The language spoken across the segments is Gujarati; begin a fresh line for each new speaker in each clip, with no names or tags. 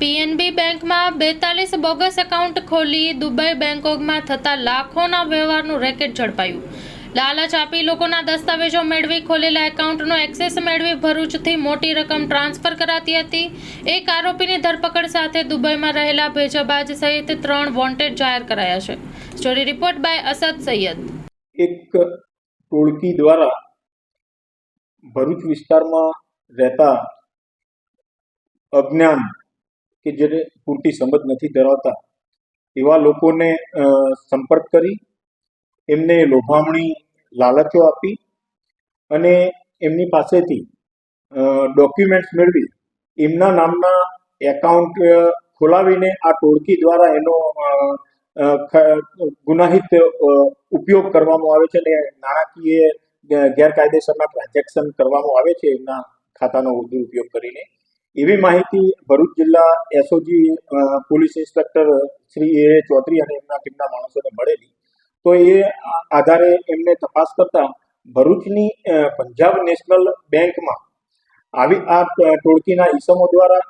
પીએનબી બેંકમાં બેતાલીસ બોગસ એકાઉન્ટ ખોલી દુબઈ બેંકોકમાં થતા લાખોના વ્યવહારનું રેકેટ ઝડપાયું. લાલચ આપી લોકોના દસ્તાવેજો મેળવી ખોલેલા એકાઉન્ટનો એક્સેસ મેળવી ભરૂચથી મોટી રકમ ટ્રાન્સફર કરાતી હતી. એક આરોપીની ધરપકડ સાથે દુબઈમાં રહેલા ભેજાબાજ સહિત ત્રણ વોન્ટેડ જાહેર કરાયા છે. Story report by Asad Sayed.
એક ટોળકી દ્વારા ભરૂચ વિસ્તારમાં રહેતા અજ્ઞાન કે જેને પૂરતી સમજ નથી ધરાવતા, એવા લોકોને સંપર્ક કરી, એમને લોભામણી લાલચો આપી અને એમની પાસેથી ડોક્યુમેન્ટ્સ મેળવી, એમના નામના એકાઉન્ટ ખોલાવીને આ ટોળકી દ્વારા એનો ગુનાહિત ઉપયોગ કરવામાં આવે છે અને નાણાકીય, ગેરકાયદેસરના ટ્રાન્ઝેક્શન કરવામાં આવે છે એમના ખાતાનો દુરુપયોગ કરીને. એવી માહિતી ભરૂચ જિલ્લા SOG police inspector Shri A Chaudhary અને એમના ટીમના માણસોને મળેલી. તો એ આધારે એમને તપાસ કરતા ભરૂચની પંજાબ નેશનલ બેંકમાં આવી આ ટોળકીના ઈસમો દ્વારા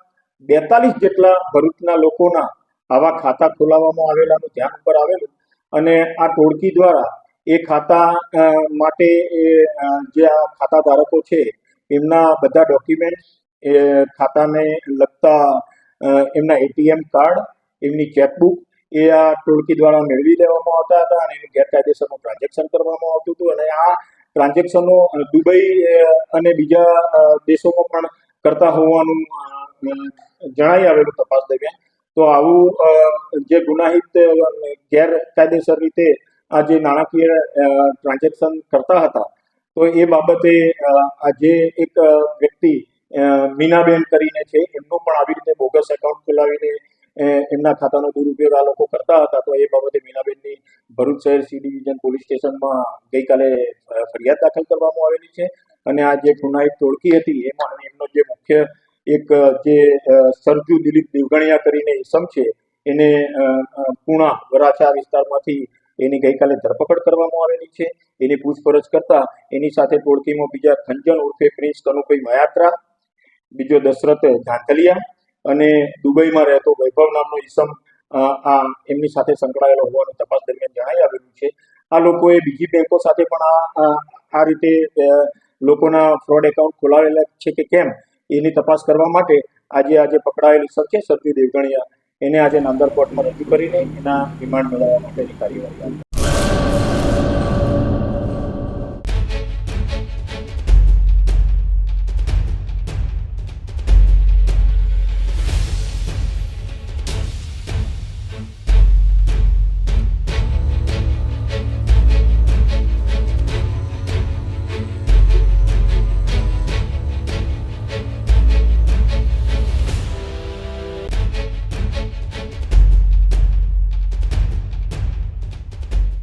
બેતાલીસ જેટલા ભરૂચના લોકોના આવા ખાતા ખોલાવવામાં આવેલાનું ધ્યાન ઉપર આવેલું અને આ ટોળકી દ્વારા એ ખાતા માટે જે આ ખાતા ધારકો છે, એમના બધા ડોક્યુમેન્ટ એ ખાતાને લગતા એમના એટીએમ કાર્ડ, એમની ચેકબુક એ આ ટોળકી દ્વારા મેળવી લેવામાં આવતા હતા અને એનું ગેરકાયદેસરનું ટ્રાન્ઝેક્શન કરવામાં આવતું હતું. અને આ ટ્રાન્ઝેક્શનો દુબઈ અને બીજા દેશોમાં પણ કરતા હોવાનું જણાઈ આવેલું તપાસ દરમિયાન. તો આવું જે ગુનાહિત ગેરકાયદેસર રીતે આ જે નાણાકીય ટ્રાન્ઝેક્શન કરતા હતા, તો એ બાબતે આ જે એક વ્યક્તિ મીનાબેન કરીને છે, એમનું પણ આવી રીતે બોગસ એકાઉન્ટ ખોલાવીને એમના ખાતાનો દુરુપયોગ આ લોકો કરતા હતા. તો એ બાબતે મીનાબેનની ભરૂચ શહેર સી ડિવિઝન પોલીસ સ્ટેશનમાં ગઈકાલે ફરિયાદ દાખલ કરવામાં આવેલી છે. અને આ જે ગુનાહિત ટોળકી હતી, એમાં એમનો જે મુખ્ય એક, જે સરજુ દિલીપ દેવગણિયા કરીને ઇસમ છે, એને પૂણા વરાછા વિસ્તારમાંથી એની ગઈકાલે ધરપકડ કરવામાં આવેલી છે. એની પૂછપરછ કરતા એની સાથે ટોળકીમાં બીજા ખંજન ઉર્ફે પ્રિન્સ કનુભાઈ મયાત્રા બીજો દશરથ ધાંધલિયા અને દુબઈમાં રહેતો વૈભવ નામનો ઈસમ આ એમની સાથે સંકળાયેલો હોવાનું તપાસ દરમિયાન જણાઈ આવેલું છે આ લોકોએ બીજી બેંકો સાથે પણ આ, આ- રીતે લોકોના ફ્રોડ એકાઉન્ટ ખોલાવેલા છે કે કેમ એની તપાસ કરવા માટે આજે આજે પકડાયેલી છે સરજુ દેવગણિયા એને આજે નામદાર કોર્ટમાં રજૂ કરીને એના રિમાન્ડ મેળવવા માટેની કાર્યવાહી.